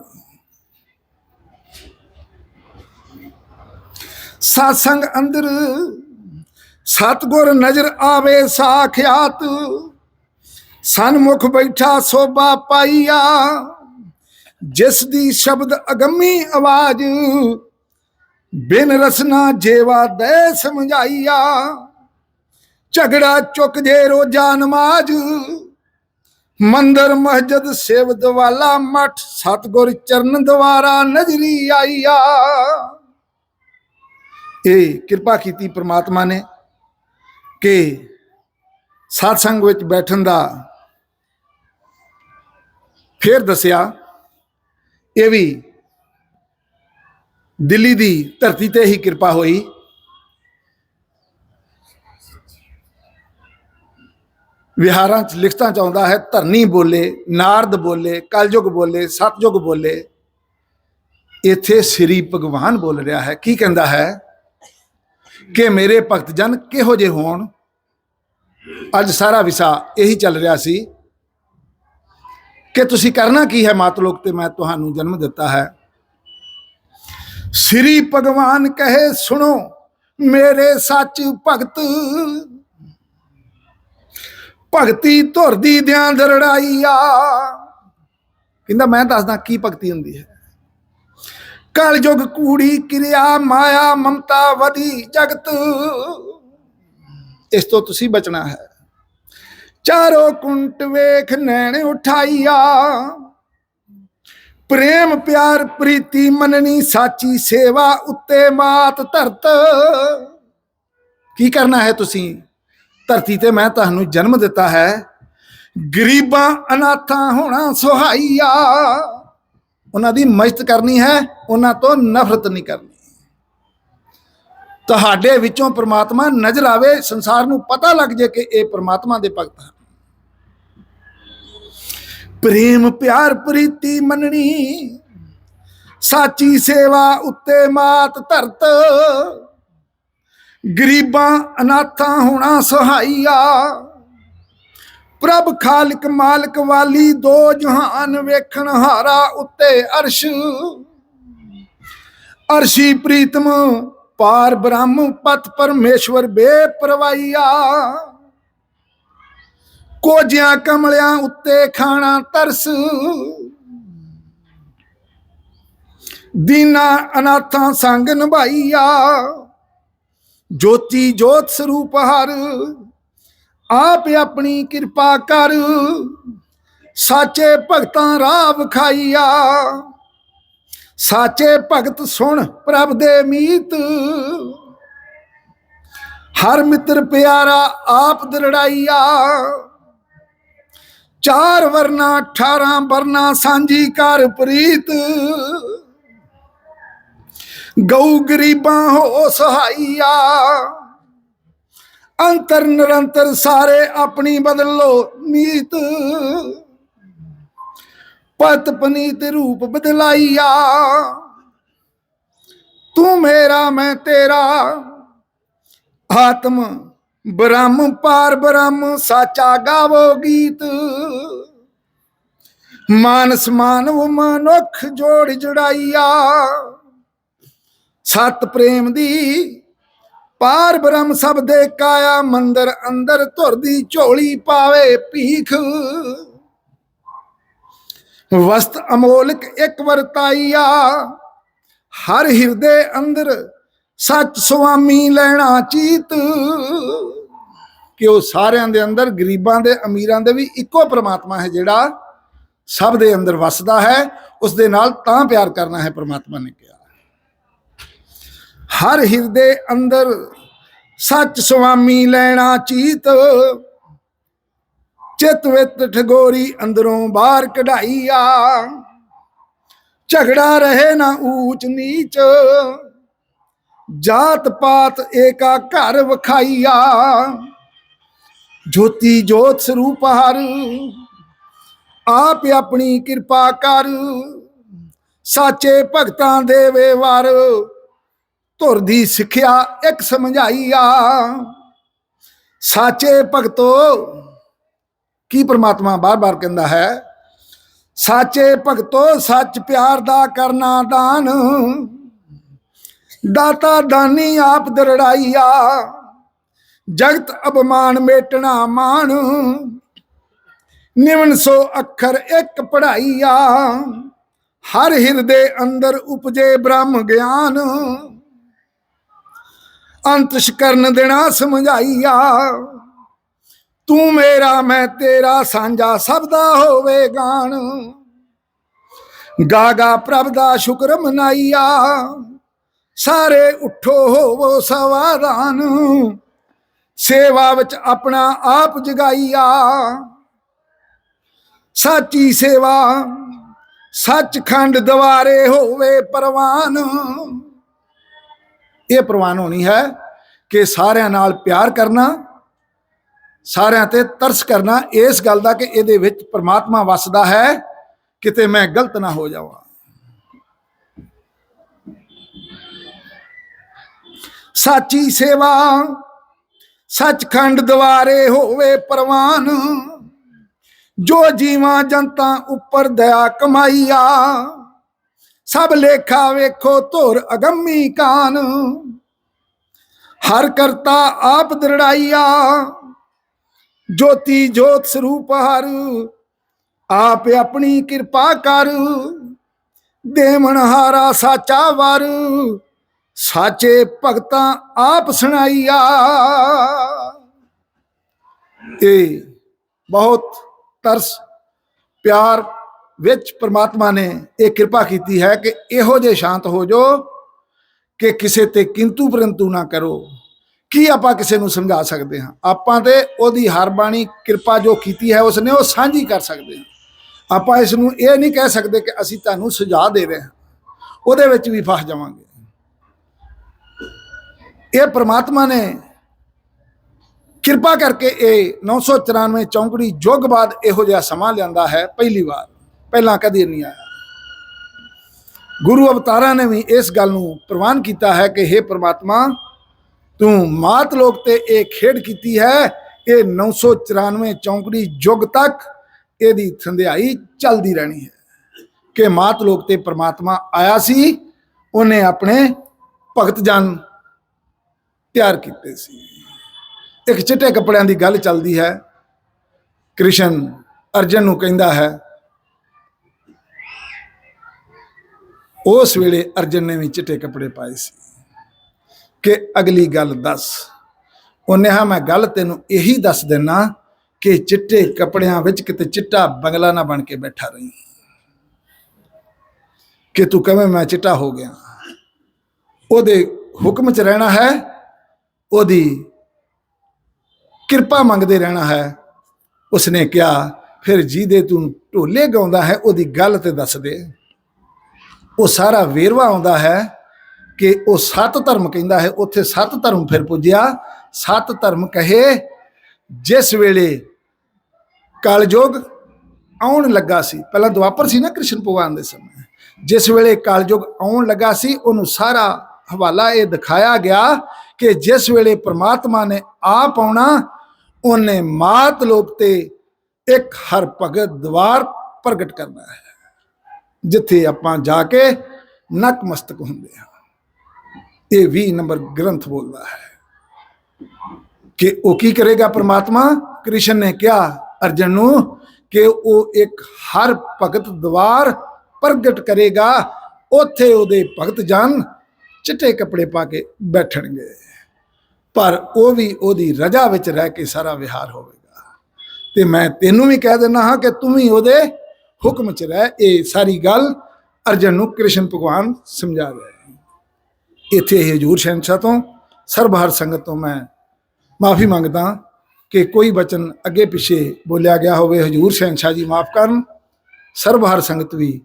ਸਤਸੰਗ ਅੰਦਰ ਸਤਗੁਰ ਨਜ਼ਰ ਆਵੇ ਸਾਖਿਆਤ। ਸਨਮੁਖ ਬੈਠਾ ਸੋਭਾ ਪਾਈਆ। ਜਿਸ ਦੀ ਸ਼ਬਦ ਅਗੰਮੀ ਆਵਾਜ਼ ਬਿਨ ਰਸਨਾ ਜੇਵਾ ਦੇ ਸਮਝਾਈਆ। ਝਗੜਾ ਚੁੱਕ ਜੇ ਰੋਜਾ ਨਮਾਜ਼। ਮੰਦਰ ਮਸਜਿਦ ਸੇਵ ਦਵਾਲਾ ਮਠ ਸਤਗੁਰ ਚਰਨ ਦਵਾਰਾ ਨਜ਼ਰੀ ਆਈਆ। ਇਹ ਕਿਰਪਾ ਕੀਤੀ ਪ੍ਰਮਾਤਮਾ ਨੇ ਕਿ ਸਾਧ ਸੰਗ ਵਿੱਚ ਬੈਠਣ ਦਾ ਫਿਰ ਦੱਸਿਆ। ਇਹ ਵੀ ਦਿੱਲੀ ਦੀ ਧਰਤੀ ਤੇ ਹੀ ਕਿਰਪਾ ਹੋਈ। ਵਿਹਾਰਾਂ ਚ ਲਿਖਤਾਂ ਚ ਆਉਂਦਾ ਹੈ, ਧਰਨੀ ਬੋਲੇ, ਨਾਰਦ ਬੋਲੇ, ਕਲਯੁਗ ਬੋਲੇ, ਸਤਯੁਗ ਬੋਲੇ। ਇੱਥੇ ਸ੍ਰੀ ਭਗਵਾਨ ਬੋਲ ਰਿਹਾ ਹੈ। ਕੀ ਕਹਿੰਦਾ ਹੈ? ਕਿ ਮੇਰੇ ਭਗਤ ਜਨ ਕਿਹੋ ਜਿਹੇ ਹੋਣ? ਅੱਜ ਸਾਰਾ ਵਿਸਾ ਇਹੀ ਚੱਲ ਰਿਹਾ ਸੀ। ਕਿ ਤੁਸੀਂ ਕਰਨਾ ਕੀ ਹੈ ਮਾਤਲੋਕ ਤੇ ਮੈਂ ਤੁਹਾਨੂੰ ਜਨਮ ਦਿੱਤਾ ਹੈ। ਸ੍ਰੀ ਭਗਵਾਨ ਕਹੇ, ਸੁਣੋ, ਮੇਰੇ ਸੱਚ ਭਗਤ। ਭਗਤੀ ਧੁਰਦੀ ਦਿਆਂ ਦਰੜਾਈਆ। ਕਹਿੰਦਾ, ਮੈਂ ਦੱਸਦਾ ਕੀ ਭਗਤੀ ਹੁੰਦੀ ਹੈ? ਕਲਯੁਗ ਕੂੜੀ ਕਿਰਿਆ, ਮਾਇਆ ਮਮਤਾ ਵਧੀ ਜਗਤ। ਇਸ ਤੋਂ ਤੁਸੀਂ ਬਚਣਾ ਹੈ। ਚਾਰੋਂ ਕੁੰਟ ਵੇਖ, ਨੈਣ ਉਠਾਈਆ। ਪ੍ਰੇਮ, ਪਿਆਰ, ਪ੍ਰੀਤੀ, ਮੰਨਣੀ, ਸਾਚੀ ਸੇਵਾ ਉੱਤੇ ਮਾਤ, ਧਰਤ। ਕੀ ਕਰਨਾ ਹੈ ਤੁਸੀਂ? ਧਰਤੀ ਤੇ ਮੈਂ ਤੁਹਾਨੂੰ ਜਨਮ ਦਿੱਤਾ ਹੈ। ਗਰੀਬਾਂ ਅਨਾਥਾਂ ਹੋਣਾ ਸੁਹਾਈਆ ਉਹਨਾਂ ਦੀ ਮਦਦ ਕਰਨੀ ਹੈ, ਉਹਨਾਂ ਤੋਂ ਨਫ਼ਰਤ ਨਹੀਂ ਕਰਨੀ। ਤੁਹਾਡੇ ਵਿੱਚੋਂ ਪ੍ਰਮਾਤਮਾ ਨਜ਼ਰ ਆਵੇ, ਸੰਸਾਰ ਨੂੰ ਪਤਾ ਲੱਗ ਜੇ ਕਿ ਇਹ ਪ੍ਰਮਾਤਮਾ ਦੇ ਭਗਤ ਹਨ। ਪ੍ਰੇਮ ਪਿਆਰ ਪ੍ਰੀਤੀ ਮੰਨਣੀ। ਸਾਚੀ ਸੇਵਾ ਉੱਤੇ ਮਾਤ ਧਰਤ। ਗਰੀਬਾਂ ਅਨਾਥਾਂ ਹੋਣਾ ਸਹਾਈਆ ਪ੍ਰਭ ਖਾਲਕ ਮਾਲਕ ਵਾਲੀ ਦੋ ਜਹਾਨ ਵੇਖਣ ਹਾਰਾ ਉੱਤੇ ਅਰਸ਼। ਅਰਸ਼ੀ ਪ੍ਰੀਤਮ ਪਾਰ ਬ੍ਰਹਮ ਪਤ ਪਰਮੇਸ਼ਵਰ ਬੇਪਰਵਾਈਆ ਕੋਜਿਆਂ ਕਮਲਿਆਂ ਉੱਤੇ ਖਾਣਾ ਤਰਸ। ਦੀਨਾ ਅਨਾਥਾਂ ਸੰਗ ਨਿਭਾਈਆ। ਜੋਤੀ ਜੋਤ ਸਰੂਪ ਹਰ, ਆਪ ਆਪਣੀ ਕਿਰਪਾ ਕਰ। ਸਾਚੇ ਭਗਤਾਂ ਰਾਹ ਵਿਖਾਈਆ। ਸਾਚੇ ਭਗਤ ਸੁਣ ਪ੍ਰਭ ਦੇ ਮੀਤ। ਹਰ ਮਿੱਤਰ ਪਿਆਰਾ ਆਪ ਦਰੜਾਈਆ। ਚਾਰ ਵਰਨਾ 18 ਵਰਨਾ, ਸਾਂਝੀ ਕਰ ਪ੍ਰੀਤ। ਗਊ ਗਰੀਬਾਂ ਹੋ ਸਹਾਈਆ। ਅੰਤਰ ਨਿਰੰਤਰ ਸਾਰੇ ਆਪਣੀ ਬਦਲੋ ਨੀਤ। ਪਤ ਪਨੀਤ ਰੂਪ ਬਦਲਾਈਆ। ਤੂੰ ਮੇਰਾ, ਮੈਂ ਤੇਰਾ। ਆਤਮ ਬ੍ਰਹਮ ਪਾਰ ਬ੍ਰਹਮ ਸਾਚਾ ਗਾਵੋ ਗੀਤ। ਮਾਨਸ ਮਾਨਵ ਮਨੁੱਖ ਜੋੜ ਜੁੜਾਈਆ। ਸਤ ਪ੍ਰੇਮ ਦੀ ਪਾਰ ਬ੍ਰਹਮ ਸਭ ਦੇ ਕਾਇਆ, ਮੰਦਰ ਅੰਦਰ ਧੁਰਦੀ ਝੋਲੀ ਪਾਵੇ ਭੀਖ। ਵਸਤ ਅਮੋਲਕ ਇੱਕ ਵਰਤਾਈਆ, ਹਰ ਹਿਰਦੇ ਅੰਦਰ ਸੱਚ ਸੁਆਮੀ ਲੈਣਾ ਚੀਤ। ਕਿ ਉਹ ਸਾਰਿਆਂ ਦੇ ਅੰਦਰ, ਗਰੀਬਾਂ ਦੇ, ਅਮੀਰਾਂ ਦੇ ਵੀ ਇੱਕੋ ਪ੍ਰਮਾਤਮਾ ਹੈ ਜਿਹੜਾ ਸਭ ਦੇ ਅੰਦਰ ਵਸਦਾ ਹੈ। ਉਸ ਦੇ ਨਾਲ ਤਾਂ ਪਿਆਰ ਕਰਨਾ ਹੈ, ਪ੍ਰਮਾਤਮਾ ਨੇ ਕਿਹਾ। ਹਰ ਹਿਰਦੇ ਅੰਦਰ ਸੱਚ ਸੁਆਮੀ ਲੈਣਾ ਚੀਤ। ਚਿਤ ਵਿਤ ਠਗੋਰੀ ਅੰਦਰੋਂ ਬਾਹਰ ਕਢਾਈਆ। ਝਗੜਾ ਰਹੇ ਨਾ ਊਚ ਨੀਚ। ਜਾਤ ਪਾਤ ਏਕਾ ਘਰ ਵਖਾਈਆ। ਜੋਤੀ ਜੋਤ ਸਰੂਪ ਹਰ, ਆਪ ਆਪਣੀ ਕਿਰਪਾ ਕਰ। ਸਾਚੇ ਭਗਤਾਂ ਦੇਵੇ ਵਰ ਧੁਰ ਦੀ ਸਿੱਖਿਆ ਇੱਕ ਸਮਝਾਈਆ। ਸਾਚੇ ਭਗਤੋ, ਕੀ ਪ੍ਰਮਾਤਮਾ ਬਾਰ-ਬਾਰ ਕਹਿੰਦਾ ਹੈ? ਸਾਚੇ ਭਗਤੋ, ਸੱਚ ਪਿਆਰ ਦਾ ਕਰਨਾ ਦਾਨ। ਦਾਤਾ ਦਾਨੀ ਆਪ ਦਰੜਾਈਆ। ਜਗਤ ਅਪਮਾਨ ਮੇਟਣਾ ਮਾਨ ਨਿਵਨ ਸੋ ਅੱਖਰ ਇੱਕ ਪੜਾਈਆ। ਹਰ ਹਿਰਦੇ ਅੰਦਰ ਉਪਜੇ ਬ੍ਰਹਮ ਗਿਆਨ। ਅੰਤਿਸ਼ ਕਰਨ ਦੇਣਾ ਸਮਝਾਈਆ। ਤੂੰ ਮੇਰਾ, ਮੈਂ ਤੇਰਾ ਸਾਂਝਾ ਸਭ ਦਾ ਹੋਵੇ ਗਾਣ। ਗਾਗਾ ਪ੍ਰਭ ਦਾ ਸ਼ੁਕਰ ਮਨਾਈਆ। ਸਾਰੇ ਉਠੋ ਹੋਵੋ ਸਵਾਦਾਨ। ਸੇਵਾ ਵਿੱਚ ਆਪਣਾ ਆਪ ਜਗਾਈਆ। ਸਾਚੀ ਸੇਵਾ, ਸੱਚਖੰਡ ਦਵਾਰੇ ਹੋਵੇ ਪ੍ਰਵਾਨ। ਇਹ ਪ੍ਰਵਾਨ ਹੋਣੀ ਹੈ ਕਿ ਸਾਰਿਆਂ ਨਾਲ ਪਿਆਰ ਕਰਨਾ, ਸਾਰਿਆਂ ਤੇ ਤਰਸ ਕਰਨਾ, ਇਸ ਗੱਲ ਦਾ ਕਿ ਇਹਦੇ ਵਿੱਚ ਪ੍ਰਮਾਤਮਾ ਵਸਦਾ ਹੈ, ਕਿਤੇ ਮੈਂ ਗਲਤ ਨਾ ਹੋ ਜਾਵਾਂ। ਸਾਚੀ ਸੇਵਾ। ਸੱਚਖੰਡ ਦਵਾਰੇ ਹੋਵੇ ਪ੍ਰਵਾਨ। ਜੋ ਜੀਵਾਂ ਜਨਤਾ ਉੱਪਰ ਦਇਆ ਕਮਾਈਆ, ਸਭ ਲੇਖਾ ਵੇਖੋ ਧੁਰ ਅਗੰਮੀ ਕਾਨ। ਹਰ ਕਰਤਾ ਆਪ ਦਰੜਾਈਆ, ਜੋਤੀ ਜੋਤ ਸਰੂਪ ਹਰ, ਆਪ ਆਪਣੀ ਕਿਰਪਾ ਕਰ। ਦੇਵਨ ਹਾਰਾ ਸਾਚਾ ਵਾਰੂ ਸਾਚੇ ਭਗਤਾਂ ਆਪ ਸੁਣਾਈਆ। ਇਹ ਬਹੁਤ ਤਰਸ ਪਿਆਰ ਵਿੱਚ ਪ੍ਰਮਾਤਮਾ ਨੇ ਇਹ ਕਿਰਪਾ ਕੀਤੀ ਹੈ ਕਿ ਇਹੋ ਜੇ ਸ਼ਾਂਤ ਹੋ ਜੋ ਕਿ ਕਿਸੇ ਤੇ ਕਿੰਤੂ ਪਰੰਤੂ ਨਾ ਕਰੋ। ਕੀ ਆਪਾਂ ਕਿਸੇ ਨੂੰ ਸਮਝਾ ਸਕਦੇ ਹਾਂ? ਆਪਾਂ ਤੇ ਉਹਦੀ ਹਰ ਬਾਣੀ ਕਿਰਪਾ ਜੋ ਕੀਤੀ ਹੈ, ਉਸਨੇ ਉਹ ਸਾਂਝੀ ਕਰ ਸਕਦੇ ਹਾਂ। ਆਪਾਂ ਇਸ ਨੂੰ ਇਹ ਨਹੀਂ ਕਹਿ ਸਕਦੇ ਕਿ ਅਸੀਂ ਤੁਹਾਨੂੰ ਸੁਝਾਅ ਦੇ ਰਹੇ ਹਾਂ। ਉਹਦੇ ਵਿੱਚ ਵੀ ਫਸ ਜਾਵਾਂਗੇ। ਇਹ ਪ੍ਰਮਾਤਮਾ ਨੇ ਕਿਰਪਾ ਕਰਕੇ ਇਹ 994 ਚੌਂਕੜੀ ਯੁੱਗ ਬਾਅਦ ਇਹੋ ਜਿਹਾ ਸਮਾਂ ਲਿਆਂਦਾ ਹੈ, ਪਹਿਲੀ ਵਾਰ। ਪਹਿਲਾਂ ਕਦੀ ਨਹੀਂ ਆਇਆ। ਗੁਰੂ ਅਵਤਾਰਾਂ ਨੇ ਵੀ ਇਸ ਗੱਲ ਨੂੰ ਪ੍ਰਵਾਨ ਕੀਤਾ ਹੈ ਕਿ हे ਪ੍ਰਮਾਤਮਾ, ਤੂੰ ਮਾਤ ਲੋਕ ਤੇ ਇਹ ਖੇਡ ਕੀਤੀ ਹੈ, ਇਹ 994 ਚੌਂਕੜੀ ਯੁੱਗ ਤੱਕ ਇਹਦੀ ਸੰਧਿਆਈ ਚੱਲਦੀ ਰਹਿਣੀ ਹੈ। ਕਿ ਮਾਤ ਲੋਕ ਤੇ ਪ੍ਰਮਾਤਮਾ ਆਇਆ ਸੀ, ਉਹਨੇ ਆਪਣੇ ਭਗਤ ਜਨ ਤਿਆਰ ਕੀਤੇ ਸੀ। ਇੱਕ ਚਿੱਟੇ ਕੱਪੜਿਆਂ ਦੀ ਗੱਲ ਚੱਲਦੀ ਹੈ। ਕ੍ਰਿਸ਼ਨ ਅਰਜਨ ਨੂੰ ਕਹਿੰਦਾ ਹੈ, ਉਸ ਵੇਲੇ ਅਰਜਨ ਨੇ ਵੀ ਚਿੱਟੇ ਕੱਪੜੇ ਪਾਏ ਸੀ। ਕਿ ਅਗਲੀ ਗੱਲ ਦੱਸ। ਉਹਨੇ ਹਾਂ ਮੈਂ ਗੱਲ ਤੈਨੂੰ ਇਹੀ ਦੱਸ ਦੇਣਾ ਕਿ ਚਿੱਟੇ ਕੱਪੜਿਆਂ ਵਿੱਚ ਕਿਤੇ ਚਿੱਟਾ ਬੰਗਲਾ ਨਾ ਬਣ ਕੇ ਬੈਠਾ ਰਹੀ। ਕਿ ਤੂੰ ਕਵੇਂ ਮੈਂ ਚਿੱਟਾ ਹੋ ਗਿਆ? ਉਹਦੇ ਹੁਕਮ 'ਚ ਰਹਿਣਾ ਹੈ ਉਹਦੀ ਕਿਰਪਾ ਮੰਗਦੇ ਰਹਿਣਾ ਹੈ। ਉਸਨੇ ਕਿਹਾ, ਫਿਰ ਜਿਹਦੇ ਤੂੰ ਢੋਲੇ ਗਾਉਂਦਾ ਹੈ, ਉਹਦੀ ਗੱਲ ਤੇ ਦੱਸ ਦੇ। ਉਹ ਸਾਰਾ ਵੇਰਵਾ ਆਉਂਦਾ ਹੈ ਕਿ ਉਹ ਸੱਤ ਧਰਮ ਕਹਿੰਦਾ ਹੈ। ਉੱਥੇ ਸੱਤ ਧਰਮ ਫਿਰ ਪੁੱਜਿਆ। ਸੱਤ ਧਰਮ ਕਹੇ, ਜਿਸ ਵੇਲੇ ਕਲਯੁਗ ਆਉਣ ਲੱਗਾ ਸੀ, ਪਹਿਲਾਂ ਦੁਆਪਰ ਸੀ ਨਾ ਕ੍ਰਿਸ਼ਨ ਭਗਵਾਨ ਦੇ ਸਮੇਂ ਜਿਸ ਵੇਲੇ ਕਲਯੁਗ ਆਉਣ ਲੱਗਾ ਸੀ, ਉਹਨੂੰ ਸਾਰਾ ਹਵਾਲਾ ਇਹ ਦਿਖਾਇਆ ਗਿਆ ਕਿ ਜਿਸ ਵੇਲੇ ਪ੍ਰਮਾਤਮਾ ਨੇ ਆਪ ਆਉਣਾ, ਉਹਨੇ ਮਾਤ ਲੋਕ ਤੇ ਇੱਕ ਹਰ ਭਗਤ ਦਵਾਰ ਪ੍ਰਗਟ ਕਰਨਾ ਹੈ। ਜਿੱਥੇ ਆਪਾਂ ਜਾ ਕੇ ਨਕਮਸਤਕ ਹੁੰਦੇ ਹਾਂ। ਇਹ 20 ਨੰਬਰ ਗ੍ਰੰਥ ਬੋਲਦਾ ਹੈ ਕਿ ਉਹ ਕੀ ਕਰੇਗਾ ਪ੍ਰਮਾਤਮਾ? ਕ੍ਰਿਸ਼ਨ ਨੇ ਕਿਹਾ ਅਰਜਨ ਨੂੰ ਕਿ ਉਹ ਇੱਕ ਹਰ ਭਗਤ ਦਵਾਰ ਪ੍ਰਗਟ ਕਰੇਗਾ। ਉੱਥੇ ਉਹਦੇ ਭਗਤ ਜਨ ਚਿੱਟੇ ਕੱਪੜੇ ਪਾ ਕੇ ਬੈਠਣਗੇ। ਪਰ ਉਹ ਵੀ ਉਹਦੀ ਰਜਾ ਵਿੱਚ ਰਹਿ ਕੇ ਸਾਰਾ ਵਿਹਾਰ ਹੋਵੇਗਾ। ਤੇ ਮੈਂ ਤੈਨੂੰ ਵੀ ਕਹਿ ਦਿੰਦਾ ਹਾਂ ਕਿ ਤੂੰ ਵੀ ਉਹਦੇ ਹੁਕਮ 'ਚ ਰਹਿ, ਇਹ ਸਾਰੀ ਗੱਲ ਅਰਜਨ ਨੂੰ ਕ੍ਰਿਸ਼ਨ ਭਗਵਾਨ ਸਮਝਾ ਰਿਹਾ ਹੈ ਇੱਥੇ ਇਹ ਹਜੂਰ ਸ਼ਹਿਨਸ਼ਾਹ ਤੋਂ, ਸਰਬਹਰ ਸੰਗਤ ਤੋਂ ਮੈਂ ਮਾਫੀ ਮੰਗਦਾ ਕਿ ਕੋਈ ਬਚਨ ਅੱਗੇ ਪਿੱਛੇ ਬੋਲਿਆ ਗਿਆ ਹੋਵੇ, ਹਜੂਰ ਸ਼ਹਿਨਸ਼ਾਹ ਜੀ ਮਾਫ ਕਰਨ, ਸਰਬਹਰ ਸੰਗਤ ਵੀ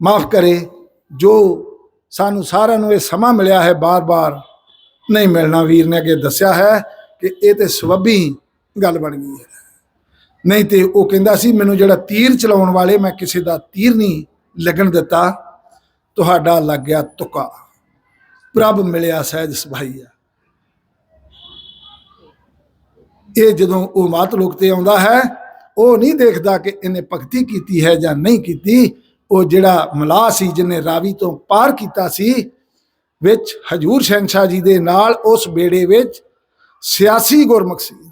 ਮਾਫ ਕਰੇ। ਜੋ ਸਾਨੂੰ ਸਾਰਿਆਂ ਨੂੰ ਇਹ ਸਮਾਂ ਮਿਲਿਆ ਹੈ ਬਾਰ-ਬਾਰ ਨਹੀਂ ਮਿਲਣਾ, ਵੀਰ ਨੇ ਅੱਗੇ ਦੱਸਿਆ ਹੈ ਕਿ ਇਹ ਤੇ ਸਵੱਬੀ ਗੱਲ ਬਣ ਗਈ ਹੈ। ਨਹੀਂ ਤੇ ਉਹ ਕਹਿੰਦਾ ਸੀ, ਮੈਨੂੰ ਜਿਹੜਾ ਤੀਰ ਚਲਾਉਣ ਵਾਲੇ, ਮੈਂ ਕਿਸੇ ਦਾ ਤੀਰ ਨਹੀਂ ਲੱਗਣ ਦਿੱਤਾ, ਤੁਹਾਡਾ ਲੱਗ ਗਿਆ ਤੁਕਾ। ਪ੍ਰਭ ਮਿਲਿਆ ਸਹਿਜ ਸੁਭਾਈਆ ਇਹ ਜਦੋਂ ਉਹ ਮਾਤ ਲੋਕ ਤੇ ਆਉਂਦਾ ਹੈ, ਉਹ ਨਹੀਂ ਦੇਖਦਾ ਕਿ ਇਹਨੇ ਭਗਤੀ ਕੀਤੀ ਹੈ ਜਾਂ ਨਹੀਂ ਕੀਤੀ। ਉਹ ਜਿਹੜਾ ਮਲਾਹ ਸੀ, ਜਿਹਨੇ ਰਾਵੀ ਤੋਂ ਪਾਰ ਕੀਤਾ ਸੀ ਵਿੱਚ ਹਜੂਰ ਸ਼ਹਿਨਸ਼ਾਹ ਜੀ ਦੇ ਨਾਲ ਉਸ ਬੇੜੇ ਵਿੱਚ ਸਿਆਸੀ ਗੁਰਮੁਖ ਸੀ।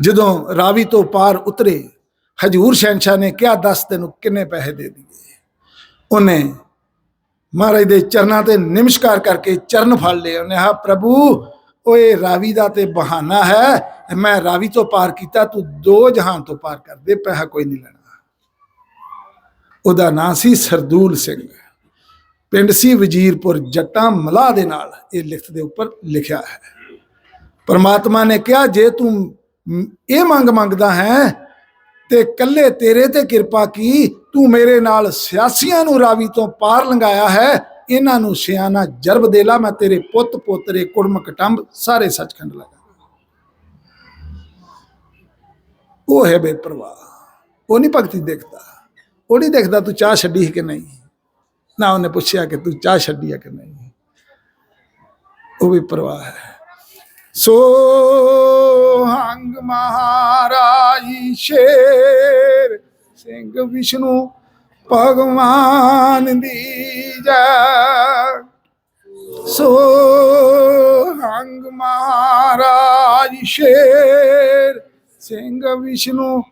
ਜਦੋਂ ਰਾਵੀ ਤੋਂ ਪਾਰ ਉਤਰੇ, ਹਜੂਰ ਸ਼ਹਿਨਸ਼ਾਹ ਨੇ ਕਿਹਾ, ਦੱਸ ਤੈਨੂੰ ਕਿੰਨੇ ਪੈਸੇ ਦੇ ਦਈਏ? ਉਹਨੇ ਮਹਾਰਾਜ ਦੇ ਚਰਨਾਂ ਤੇ ਨਿਮਸਕਾਰ ਕਰਕੇ ਚਰਨ ਫੜ ਲਏ। ਉਹਨੇ ਆ ਪ੍ਰਭੂ, ਓਏ ਰਾਵੀ ਦਾ ਤੇ ਬਹਾਨਾ ਹੈ। ਮੈਂ ਰਾਵੀ ਤੋਂ ਪਾਰ ਕੀਤਾ, ਤੂੰ ਦੋ ਜਹਾਨ ਤੋਂ ਪਾਰ ਕਰ ਦੇ, ਪੈਸਾ ਕੋਈ ਨਹੀਂ ਲੈਣਾ। ਉਹਦਾ ਨਾਂ ਸੀ ਸਰਦੂਲ ਸਿੰਘ। ਪਿੰਡ ਸੀ ਵਜੀਰਪੁਰ, ਜੱਟਾਂ ਮਲਾਹ ਦੇ ਨਾਲ ਇਹ ਲਿਖਤ ਦੇ ਉੱਪਰ ਲਿਖਿਆ ਹੈ। ਪਰਮਾਤਮਾ ਨੇ ਕਿਹਾ, ਜੇ ਤੂੰ ਇਹ ਮੰਗ ਮੰਗਦਾ ਹੈ ਤੇ ਕੱਲੇ ਤੇਰੇ ਤੇ ਕਿਰਪਾ ਕੀ? ਤੂੰ ਮੇਰੇ ਨਾਲ ਸਿਆਸੀਆਂ ਨੂੰ ਰਾਵੀ ਤੋਂ ਪਾਰ ਲੰਘਾਇਆ ਹੈ। ਇਹਨਾਂ ਨੂੰ ਸਿਆਣਾ ਜਰਬ ਦੇ ਲਾ, ਮੈਂ ਤੇਰੇ ਪੁੱਤ, ਪੋਤਰੇ, ਕੁੜਮ, ਕਟੰਬ ਸਾਰੇ ਸੱਚਖੰਡ ਲਗਾ ਉਹ ਹੈ ਬੇਪਰਵਾਹ। ਉਹ ਨਹੀਂ ਭਗਤੀ ਦੇਖਦਾ। ਉਹ ਨਹੀਂ ਦੇਖਦਾ ਤੂੰ ਚਾਹ ਛੱਡੀ ਹੈ ਕਿ ਨਹੀਂ। ਨਾ ਉਹਨੇ ਪੁੱਛਿਆ ਕਿ ਤੂੰ ਚਾਹ ਛੱਡੀ ਹੈ ਕਿ ਨਹੀਂ। ਉਹ ਵੀ ਪਰਵਾਹ ਹੈ। ਸੋ ਹੰਗ ਮਹਾਰਾਜ ਸ਼ੇਰ ਸਿੰਘ ਵਿਸ਼ਨੂੰ ਭਗਵਾਨ ਦੀ ਜੈ। ਸੋ ਹੰਗ ਮਹਾਰਾਜ ਸ਼ੇਰ ਸਿੰਘ ਵਿਸ਼ਨੂੰ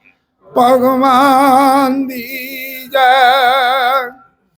ਭਗਵਾਨ ਦੀ ਜੈ।